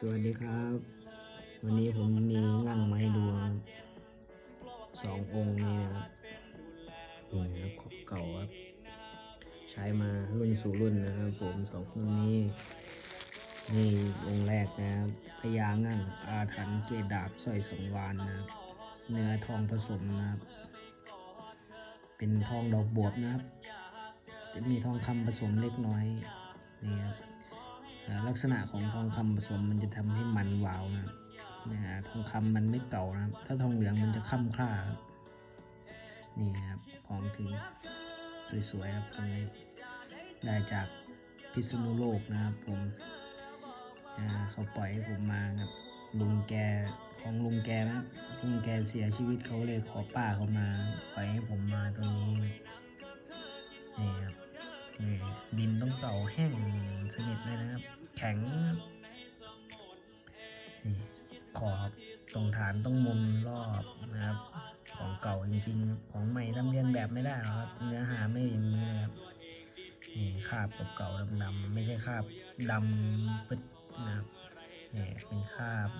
สวัสดีครับ วันนี้ผมมีงั่งมาให้ดูสององค์นี้นะครับนี่นะครับของเก่าครับ ใช้มารุ่นสู่รุ่นนะครับ ผมสององค์นี้ นี่องค์แรกนะครับพญางั่งอาถรรพ์เจดาบสร้อยสังวานนะครับเนื้อทองผสมนะครับ เป็นทองดอกบวบนะครับ จะมีทองคำผสมเล็กน้อยนี่ครับ ลักษณะของทองคำผสมมันจะทำให้มันวาวนะนะฮะทองคำมันไม่เก่านะถ้าทองเหลืองมันจะค่ำคร่าครับนี่ครับของถึงสวยๆครับตรงนี้ได้จากพิษณุโลกนะครับผมเขาปล่อยให้ผมมาครับลุงแกของลุงแกนะลุงแกเสียชีวิตเขาเลยขอป้าเขามาปล่อยให้ผมมาตรงนี้ ขอบตรงฐานต้องมุนรอบนะครับ ของเก่าจริงๆครับของใหม่ทำเรียนแบบไม่ได้หรอกครับ เนื้อหาไม่อย่างนี้เลยครับนี่คราบเก่าๆดำๆไม่ใช่คราบดำปึ๊ดนะครับนี่เป็นคราบ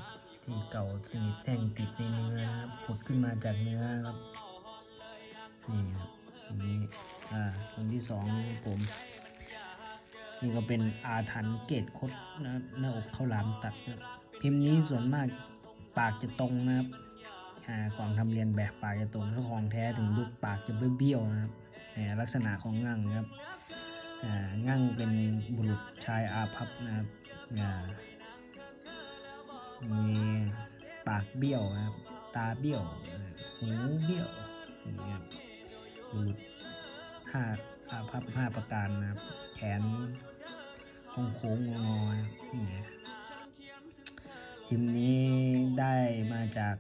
ที่เก่าสนิทแท่งติดในเนื้อนะครับผุดขึ้นมาจากเนื้อครับนี่ครับอันนี้อ่าคนที่สองผมนี่ก็เป็นอาถรรพ์เกตคดนะครับหน้าอกข้าวหลามตัดนะพิมพ์นี้ส่วนมาก ปากจะตรงนะครับอ่าของทำเรียนแบบปากจะตรงถ้าของแท้ถึงรูปปากจะเบี้ยวนะครับอ่าลักษณะของงั่งนะครับอ่างั่งเป็นบุรุษชายอาภัพนะครับอ่ามีปากเบี้ยวนะครับ ตาเบี้ยวหูเบี้ยวอย่ครับบุรุษห้าอาพับห้าประการนะครับ แขนโค้งโค้งๆงอๆนะครับนี่พิมพ์นี้ ได้มาจาก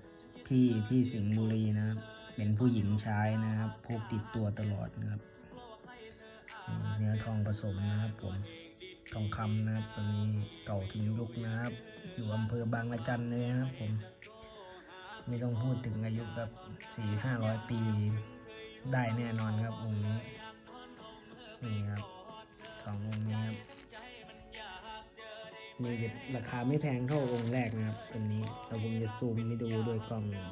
พี่ที่สิงห์บุรีนะครับ เป็นผู้หญิงใช้นะครับพกติดตัวตลอดนะครับ เนื้อทองผสมนะครับผม ทองคำนะครับตัวนี้เก่าถึงยุคนะครับ อยู่อำเภอบางละจันเลยนะครับผม ไม่ต้องพูดถึงอายุครับสี่ห้าร้อยปีได้แน่นอนครับองค์นี้ นี่จะราคาไม่แพงเท่าองค์แรกนะครับตัวนี้แต่ผมจะซูมให้ดูด้วยกล้องนี่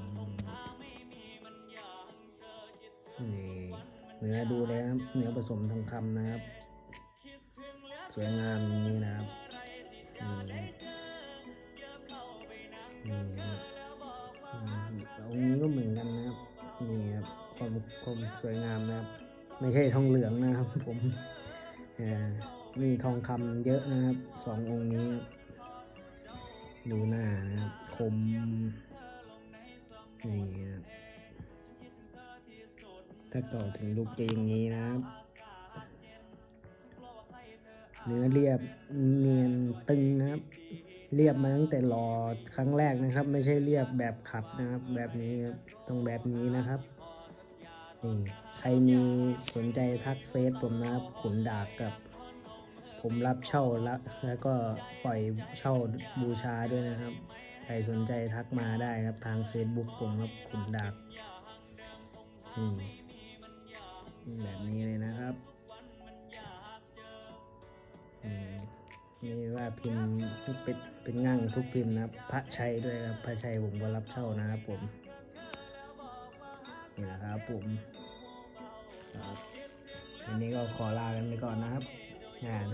เนื้อดูเลยครับเนื้อผสมทองคำนะครับ สวยงามอย่างนี้นะครับนี่นี่ครับองค์นี้ก็เหมือนกันนะครับนี่ครับความความสวยงามนะครับ ไม่ใช่ทองเหลืองนะครับผมเอ่อ นี่ทองคำเยอะนะครับสององค์นี้ ดูหน้านะครับ คม นี่ครับถ้าเก่าถึงลูกจะอย่างนี้นะครับ เนื้อเรียบเนียนตึงนะครับ เรียบมาตั้งแต่รอครั้งแรกนะครับ ไม่ใช่เรียบแบบขัดนะครับ แบบนี้ครับต้องแบบนี้นะครับนี่ใครมีสนใจทักเฟซผมนะครับขุนดาบกับ ผมรับเช่าแล้วแล้วก็ปล่อยเช่าบูชาด้วยนะครับ ใครสนใจทักมาได้ครับทาง Facebook ผมครับขุนดาบนี่แบบนี้เลยนะครับนี่ว่าพิมพ์ทุกเป็นเป็นงั่งทุกพิมพ์นะพระชัยด้วยครับพระชัยผมก็รับเช่านะครับผมนี่นะครับผมครับวันนี้ก็ขอลากันไปก่อนนะครับอ่าถ้ามีอะไรใหม่ๆผมจะมาให้ดูอีกน